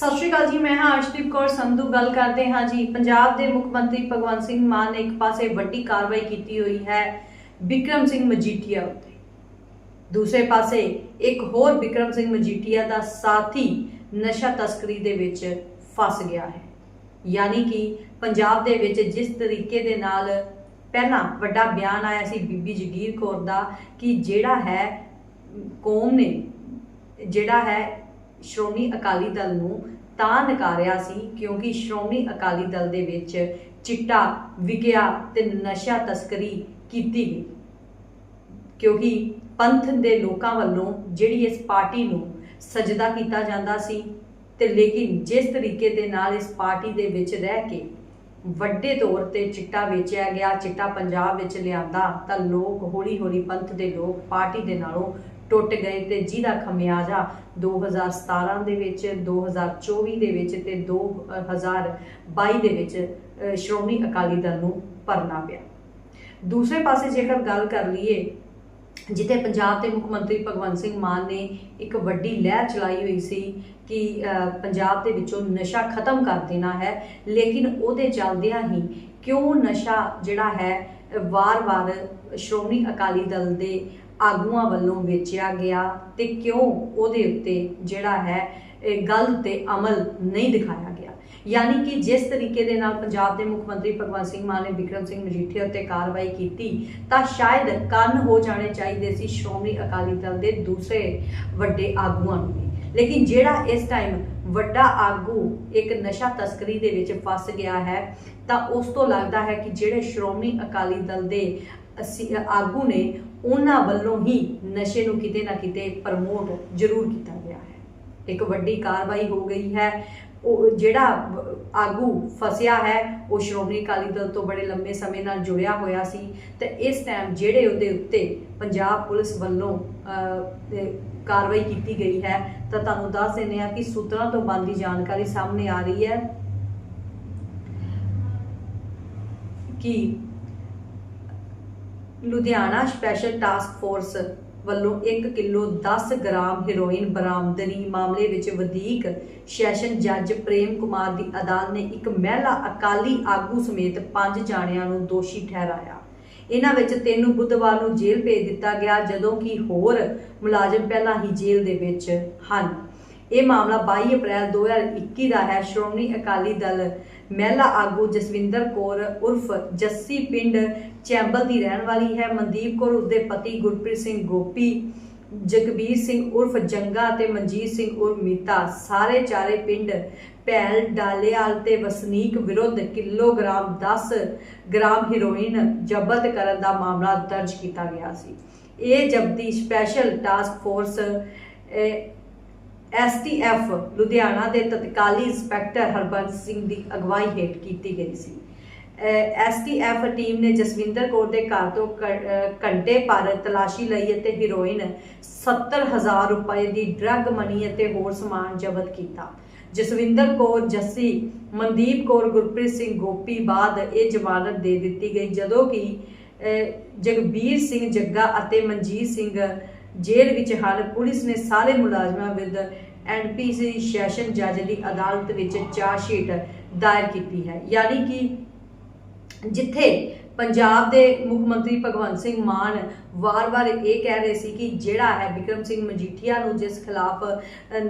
ਸਤਿ ਸ਼੍ਰੀ ਅਕਾਲ ਜੀ, ਮੈਂ ਹਾਂ ਅਰਸ਼ਦੀਪ ਕੌਰ ਸੰਧੂ, ਗੱਲ ਕਰਦੇ ਹਾਂ ਜੀ। ਪੰਜਾਬ ਦੇ ਮੁੱਖ ਮੰਤਰੀ ਭਗਵੰਤ ਸਿੰਘ ਮਾਨ ਨੇ ਇੱਕ ਪਾਸੇ ਵੱਡੀ ਕਾਰਵਾਈ ਕੀਤੀ ਹੋਈ ਹੈ ਵਿਕਰਮ ਸਿੰਘ ਮਜੀਠੀਆ ਉੱਤੇ। ਦੂਸਰੇ ਪਾਸੇ ਇੱਕ ਹੋਰ ਵਿਕਰਮ ਸਿੰਘ ਮਜੀਠੀਆ ਦਾ ਸਾਥੀ ਨਸ਼ਾ ਤਸਕਰੀ ਦੇ ਵਿੱਚ ਫਸ ਗਿਆ ਹੈ। ਯਾਨੀ ਕਿ ਪੰਜਾਬ ਦੇ ਵਿੱਚ ਜਿਸ ਤਰੀਕੇ ਦੇ ਨਾਲ ਪਹਿਲਾਂ ਵੱਡਾ ਬਿਆਨ ਆਇਆ ਸੀ ਬੀਬੀ ਜਗੀਰ ਕੌਰ ਦਾ ਕਿ ਜਿਹੜਾ ਹੈ, ਕੌਮ ਨੇ ਜਿਹੜਾ ਹੈ ਸ਼੍ਰੋਮਣੀ ਅਕਾਲੀ ਦਲ ਨੂੰ ਤਾਂ ਨਕਾਰਿਆ ਸੀ ਕਿਉਂਕਿ ਸ਼੍ਰੋਮਣੀ ਅਕਾਲੀ ਦਲ ਦੇ ਵਿੱਚ ਚਿੱਟਾ, ਵਿਕਿਆ ਤੇ ਨਸ਼ਾ ਤਸਕਰੀ ਕੀਤੀ ਗਈ। ਕਿਉਂਕਿ ਪੰਥ ਦੇ ਲੋਕਾਂ ਵੱਲੋਂ ਜਿਹੜੀ ਇਸ ਪਾਰਟੀ ਨੂੰ ਸਜਦਾ ਕੀਤਾ ਜਾਂਦਾ ਸੀ ਤੇ ਲੇਕਿਨ ਜਿਸ ਤਰੀਕੇ ਦੇ ਨਾਲ ਇਸ ਪਾਰਟੀ ਦੇ ਵਿੱਚ ਰਹਿ ਕੇ ਵੱਡੇ ਤੌਰ ਤੇ ਚਿੱਟਾ ਵੇਚਿਆ ਗਿਆ, ਚਿੱਟਾ ਪੰਜਾਬ ਵਿੱਚ ਲਿਆਂਦਾ, ਤਾਂ ਲੋਕ ਹੌਲੀ ਹੌਲੀ ਪੰਥ ਦੇ ਲੋਕ ਪਾਰਟੀ ਦੇ ਨਾਲੋਂ ਟੁੱਟ ਗਏ ਤੇ ਜਿਹਦਾ ਖਮਿਆਜਾ 2017 ਦੇ ਵਿੱਚ 2024 ਦੇ ਵਿੱਚ ਤੇ 2022 ਦੇ ਵਿੱਚ ਸ਼੍ਰੋਮਣੀ ਅਕਾਲੀ ਦਲ ਨੂੰ ਭਰਨਾ ਪਿਆ। ਦੂਸਰੇ ਪਾਸੇ ਜੇਕਰ ਗੱਲ ਕਰ ਲਈਏ, ਜਿੱਥੇ ਪੰਜਾਬ ਦੇ ਮੁੱਖ ਮੰਤਰੀ ਭਗਵੰਤ ਸਿੰਘ ਮਾਨ ਨੇ ਇੱਕ ਵੱਡੀ ਲਹਿਰ ਚਲਾਈ ਹੋਈ ਸੀ ਕਿ ਪੰਜਾਬ ਦੇ ਵਿੱਚੋਂ ਨਸ਼ਾ ਖਤਮ ਕਰ ਦੇਣਾ ਹੈ, ਲੇਕਿਨ ਉਹਦੇ ਚੱਲਦਿਆਂ ਹੀ ਕਿਉਂ ਨਸ਼ਾ ਜਿਹੜਾ ਹੈ, ਵਾਰ-ਵਾਰ ਸ਼੍ਰੋਮਣੀ ਅਕਾਲੀ ਦਲ ਦੇ ਆਗੂਆਂ ਵੱਲੋਂ ਵੇਚਿਆ ਗਿਆ ਤੇ ਕਿਉਂ ਉਹਦੇ ਉੱਤੇ ਜਿਹੜਾ ਹੈ ਗੱਲ ਤੇ ਅਮਲ ਨਹੀਂ ਦਿਖਾਇਆ ਗਿਆ ਯਾਨੀ ਕਿ ਜਿਸ ਤਰੀਕੇ ਦੇ ਨਾਲ ਪੰਜਾਬ ਦੇ ਮੁੱਖ ਮੰਤਰੀ ਭਗਵੰਤ ਸਿੰਘ ਮਾਨ ਨੇ ਵਿਕਰਮ ਸਿੰਘ ਮਜੀਠੀਆ ਉੱਤੇ ਕਾਰਵਾਈ ਕੀਤੀ, ਤਾਂ ਸ਼ਾਇਦ ਕੰਨ ਹੋ ਜਾਣੇ ਚਾਹੀਦੇ ਸੀ ਸ਼੍ਰੋਮਣੀ ਅਕਾਲੀ ਦਲ ਦੇ ਦੂਸਰੇ ਵੱਡੇ ਆਗੂਆਂ ਨੂੰ ਵੀ। ਲੇਕਿਨ ਜਿਹੜਾ ਇਸ ਟਾਈਮ ਵੱਡਾ ਆਗੂ ਇੱਕ ਨਸ਼ਾ ਤਸਕਰੀ ਦੇ ਵਿੱਚ ਫਸ ਗਿਆ ਹੈ, ਤਾਂ ਉਸ ਤੋਂ ਲੱਗਦਾ ਹੈ ਕਿ ਜਿਹੜੇ ਸ਼੍ਰੋਮਣੀ ਅਕਾਲੀ ਦਲ ਦੇ ਅਸੀਂ ਆਗੂ ਨੇ ਉਹਨਾਂ ਵੱਲੋਂ ਹੀ ਨਸ਼ੇ ਨੂੰ ਕਿਤੇ ਨਾ ਕਿਤੇ ਪ੍ਰਮੋਟ ਜ਼ਰੂਰ ਕੀਤਾ ਗਿਆ ਹੈ। ਇੱਕ ਵੱਡੀ ਕਾਰਵਾਈ ਹੋ ਗਈ ਹੈ। ਉਹ ਜਿਹੜਾ ਆਗੂ ਫਸਿਆ ਹੈ ਉਹ ਸ਼੍ਰੋਮਣੀ ਅਕਾਲੀ ਦਲ ਤੋਂ ਬੜੇ ਲੰਬੇ ਸਮੇਂ ਨਾਲ ਜੁੜਿਆ ਹੋਇਆ ਸੀ ਤੇ ਇਸ ਟਾਈਮ ਜਿਹੜੇ ਉਹਦੇ ਉੱਤੇ ਪੰਜਾਬ ਪੁਲਿਸ ਵੱਲੋਂ ਅਹ, ਕਾਰਵਾਈ ਕੀਤੀ ਗਈ ਹੈ ਤਾਂ ਤੁਹਾਨੂੰ ਦੱਸ ਦਿੰਦੇ ਹਾਂ ਕਿ ਸੂਤਰਾਂ ਤੋਂ ਬੰਦੀ ਜਾਣਕਾਰੀ ਸਾਹਮਣੇ ਆ ਰਹੀ ਹੈ ਕਿ ਲੁਧਿਆਣਾ ਸਪੈਸ਼ਲ ਟਾਸਕ ਫੋਰਸ ਵੱਲੋਂ 1 ਕਿਲੋ 10 ਗ੍ਰਾਮ ਹੈਰੋਇਨ ਬਰਾਮਦਗੀ ਮਾਮਲੇ ਵਿੱਚ ਵਧੀਕ ਸੈਸ਼ਨ ਜੱਜ ਪ੍ਰੇਮ ਕੁਮਾਰ ਦੀ ਅਦਾਲਤ ਨੇ ਇੱਕ ਮਹਿਲਾ ਅਕਾਲੀ ਆਗੂ ਸਮੇਤ ਪੰਜ ਜਾਣਿਆਂ ਨੂੰ ਦੋਸ਼ੀ ਠਹਿਰਾਇਆ। ਇਹਨਾਂ ਵਿੱਚ ਤਿੰਨ ਨੂੰ ਬੁੱਧਵਾਰ ਨੂੰ ਜੇਲ੍ਹ ਭੇਜ ਦਿੱਤਾ ਗਿਆ, ਜਦੋਂ ਕਿ ਹੋਰ ਮੁਲਾਜ਼ਮ ਪਹਿਲਾਂ ਹੀ ਜੇਲ੍ਹ ਦੇ ਵਿੱਚ ਹਨ। ਇਹ ਮਾਮਲਾ 22 ਅਪ੍ਰੈਲ 2021 ਦਾ ਹੈ। ਸ਼੍ਰੋਮਣੀ ਅਕਾਲੀ ਦਲ ਮਹਿਲਾ ਆਗੂ ਜਸਵਿੰਦਰ ਕੌਰ ਉਰਫ ਜੱਸੀ ਪਿੰਡ ਚੈਂਬਲ ਦੀ ਰਹਿਣ ਵਾਲੀ ਹੈ। ਮਨਦੀਪ ਕੌਰ ਉਸਦੇ ਪਤੀ ਗੁਰਪ੍ਰੀਤ ਸਿੰਘ ਗੋਪੀ, ਜਗਬੀਰ ਸਿੰਘ ਉਰਫ ਜੰਗਾ ਅਤੇ ਮਨਜੀਤ ਸਿੰਘ ਉਰਫ ਮੀਤਾ। ਸਾਰੇ ਚਾਰੇ ਪਿੰਡ ਭੈਲ ਡਾਲੇਵਾਲ ਤੇ ਵਸਨੀਕ ਵਿਰੁੱਧ ਕਿਲੋਗ੍ਰਾਮ 10 ਗ੍ਰਾਮ ਹੀਰੋਇਨ ਜ਼ਬਤ ਕਰਨ ਦਾ ਮਾਮਲਾ ਦਰਜ ਕੀਤਾ ਗਿਆ ਸੀ। ਇਹ ਜ਼ਬਤੀ special task force STF Ludhiana ਦੇ ਤਤਕਾਲੀ ਇੰਸਪੈਕਟਰ ਹਰਬੰਸ ਸਿੰਘ ਦੀ ਅਗਵਾਈ ਹੇਠ ਕੀਤੀ ਗਈ ਸੀ। ਐਸਟੀਐਫ ਟੀਮ ਨੇ ਜਸਵਿੰਦਰ ਕੌਰ ਦੇ ਘਰ ਤੋਂ ਕ- ਘੰਟੇ ਭਰ ਤਲਾਸ਼ੀ ਲਈ ਅਤੇ ਹੈਰੋਇਨ 70000 ਰੁਪਏ ਦੀ ਡਰੱਗ ਮਨੀ ਅਤੇ ਹੋਰ ਸਮਾਨ ਜ਼ਬਤ ਕੀਤਾ। ਜਸਵਿੰਦਰ ਕੌਰ, ਜੱਸੀ ਮਨਦੀਪ ਕੌਰ, ਗੁਰਪ੍ਰੀਤ ਸਿੰਘ ਗੋਪੀ ਬਾਅਦ ਇਹ ਜ਼ਮਾਨਤ ਦੇ ਦਿੱਤੀ ਗਈ, ਜਦੋਂ ਕਿ ਜਗਬੀਰ ਸਿੰਘ ਜੱਗਾ ਅਤੇ ਮਨਜੀਤ ਸਿੰਘ ਜੇਲ੍ਹ ਵਿੱਚ ਹਨ ਪੁਲਿਸ ਨੇ ਸਾਰੇ ਮੁਲਾਜ਼ਮਾਂ ਵਿਰੁੱਧ ਐਨਪੀਸੀ ਸੈਸ਼ਨ ਜੱਜ ਦੀ ਅਦਾਲਤ ਵਿੱਚ ਚਾਰਜ ਸ਼ੀਟ ਦਾਇਰ ਕੀਤੀ ਹੈ। ਯਾਨੀ ਕਿ ਜਿੱਥੇ ਪੰਜਾਬ ਦੇ ਮੁੱਖ ਮੰਤਰੀ ਭਗਵੰਤ ਸਿੰਘ ਮਾਨ ਵਾਰ-ਵਾਰ ਇਹ ਕਹਿ ਰਹੇ ਸੀ ਕਿ ਜਿਹੜਾ ਹੈ ਵਿਕਰਮ ਸਿੰਘ ਮਜੀਠੀਆ ਨੂੰ ਜਿਸ ਖਿਲਾਫ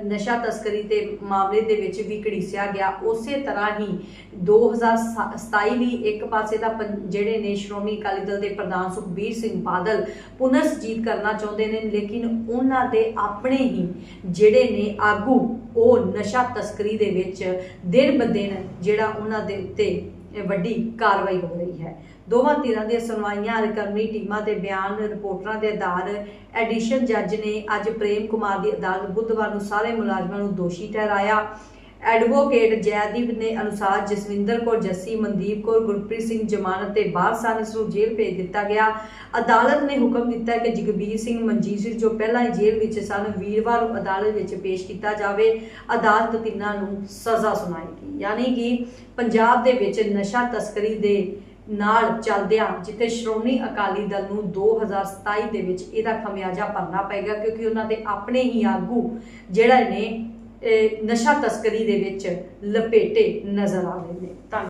ਨਸ਼ਾ ਤਸਕਰੀ ਦੇ ਮਾਮਲੇ ਦੇ ਵਿੱਚ ਵੀ ਘੜੀਸਿਆ ਗਿਆ, ਉਸੇ ਤਰ੍ਹਾਂ ਹੀ 2027 ਵੀ ਇੱਕ ਪਾਸੇ ਦਾ ਪੰ- ਜਿਹੜੇ ਨੇ ਸ਼੍ਰੋਮਣੀ ਅਕਾਲੀ ਦਲ ਦੇ ਪ੍ਰਧਾਨ ਸੁਖਬੀਰ ਸਿੰਘ ਬਾਦਲ ਪੁਨਰ ਕਰਨਾ ਚਾਹੁੰਦੇ ਨੇ, ਲੇਕਿਨ ਉਹਨਾਂ ਦੇ ਆਪਣੇ ਹੀ ਜਿਹੜੇ ਨੇ ਆਗੂ, ਉਹ ਨਸ਼ਾ ਤਸਕਰੀ ਦੇ ਵਿੱਚ ਦਿਨ ਬ ਦਿਨ ਜਿਹੜਾ ਉਹਨਾਂ ਦੇ ਉੱਤੇ ਇਹ ਵੱਡੀ ਕਾਰਵਾਈ ਹੋ ਰਹੀ ਹੈ। ਦੋਵਾਂ ਧਿਰਾਂ ਦੀਆਂ ਸੁਣਵਾਈਆਂ ਰਿਕਵਰੀ ਟੀਮਾਂ ਦੇ ਬਿਆਨ ਰਿਪੋਰਟਰਾਂ ਦੇ ਆਧਾਰ ਐਡੀਸ਼ਨ ਜੱਜ ਨੇ ਅੱਜ ਪ੍ਰੇਮ ਕੁਮਾਰ ਦੀ ਅਦਾਲਤ ਬੁੱਧਵਾਰ ਨੂੰ ਸਾਰੇ ਮੁਲਾਜ਼ਮਾਂ ਨੂੰ ਦੋਸ਼ੀ ਠਹਿਰਾਇਆ। ਐਡਵੋਕੇਟ ਜੈਦੀਪ ਨੇ ਅਨੁਸਾਰ ਜਸਵਿੰਦਰ ਕੌਰ, ਜੱਸੀ ਮਨਦੀਪ ਕੌਰ, ਗੁਰਪ੍ਰੀਤ ਸਿੰਘ ਜ਼ਮਾਨਤ ਤੇ ਬਾਹਰ ਸਨ ਇਸ ਨੂੰ ਜੇਲ੍ਹ ਭੇਜ ਦਿੱਤਾ ਗਿਆ। ਅਦਾਲਤ ਨੇ ਹੁਕਮ ਦਿੱਤਾ ਕਿ ਜਗਬੀਰ ਸਿੰਘ ਮਨਜੀਤ ਸਿੰਘ, ਜੋ ਪਹਿਲਾਂ ਹੀ ਜੇਲ੍ਹ ਵਿੱਚ ਸਨ, ਵੀਰਵਾਰ ਨੂੰ ਅਦਾਲਤ ਵਿੱਚ ਪੇਸ਼ ਕੀਤਾ ਜਾਵੇ। ਅਦਾਲਤ ਤਿੰਨਾਂ ਨੂੰ ਸਜ਼ਾ ਸੁਣਾਏਗੀ। ਯਾਨੀ ਕਿ ਪੰਜਾਬ ਦੇ ਵਿੱਚ ਨਸ਼ਾ ਤਸਕਰੀ ਦੇ ਨਾਲ ਚੱਲਦਿਆਂ ਜਿੱਥੇ ਸ਼੍ਰੋਮਣੀ ਅਕਾਲੀ ਦਲ ਨੂੰ 2027 ਦੇ ਵਿੱਚ ਇਹਦਾ ਖਮਿਆਜਾ ਭਰਨਾ ਪਏਗਾ ਕਿਉਂਕਿ ਉਹਨਾਂ ਦੇ ਆਪਣੇ ਹੀ ਆਗੂ ਜਿਹੜਾ ਨੇ ਨਸ਼ਾ ਤਸਕਰੀ ਦੇ ਵਿੱਚ ਲਪੇਟੇ ਨਜ਼ਰ ਆ ਰਹੇ ਨੇ। ਧੰਨਵਾਦ।